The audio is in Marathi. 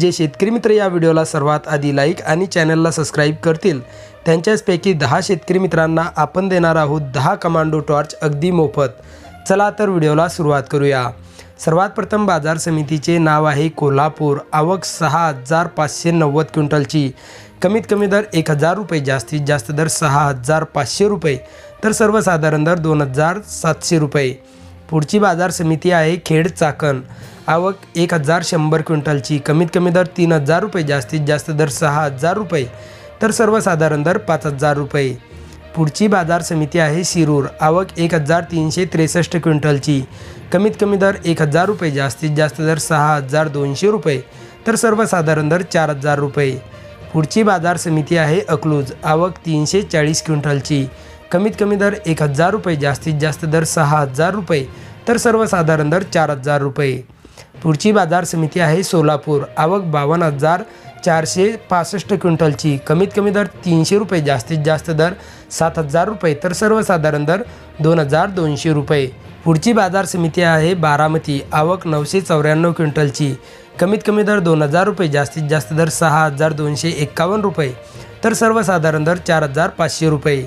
जे शेतकरी मित्र या व्हिडिओला सर्वात आधी लाईक आणि चॅनलला सबस्क्राईब करतील. त्यांच्याचपैकी दहा शेतकरी मित्रांना आपण देणार आहोत दहा कमांडो टॉर्च अगदी मोफत. चला तर व्हिडिओला सुरुवात करूया. सर्वात प्रथम बाजार समितीचे नाव आहे कोल्हापूर. आवक सहा हजार पाचशे नव्वद क्विंटलची. कमीत कमी दर एक हजार रुपये जास्तीत जास्त दर सहा हजार पाचशे रुपये. तर सर्वसाधारण दर दोन हजार सातशे रुपये. पुढची बाजार समिती आहे खेड चाकण. आवक एक हजार शंभर क्विंटलची. कमीत कमी दर तीन हजार रुपये जास्तीत जास्त दर सहा हजार रुपये. तर सर्वसाधारण दर पाच हजार रुपये. पुढची बाजार समिती आहे शिरूर. आवक एक हजार तीनशे त्रेसष्ट क्विंटलची. कमीत कमी दर एक हजार रुपये जास्तीत जास्त दर सहा हजार दोनशे रुपये. तर सर्वसाधारण दर चार हजार रुपये. पुढची बाजार समिती आहे अकलूज. आवक तीनशे चाळीस क्विंटलची. कमीत कमी दर एक हजार रुपये जास्तीत जास्त दर सहा हजार रुपये तर सर्वसाधारण दर चार हजार रुपये. पुढची बाजार समिती आहे सोलापूर. आवक बावन्न हजार चारशे पासष्ट क्विंटलची. कमीत कमी दर तीनशे रुपये जास्तीत जास्त दर सात हजार रुपये तर सर्वसाधारण दर दोन हजार दोनशे रुपये. पुढची बाजार समिती आहे बारामती. आवक नऊशे चौऱ्याण्णव क्विंटलची. कमीत कमी दर दोन हजार रुपये जास्तीत जास्त दर सहा हजार दोनशे एक्कावन्न रुपये तर सर्वसाधारण दर चार हजार पाचशे रुपये.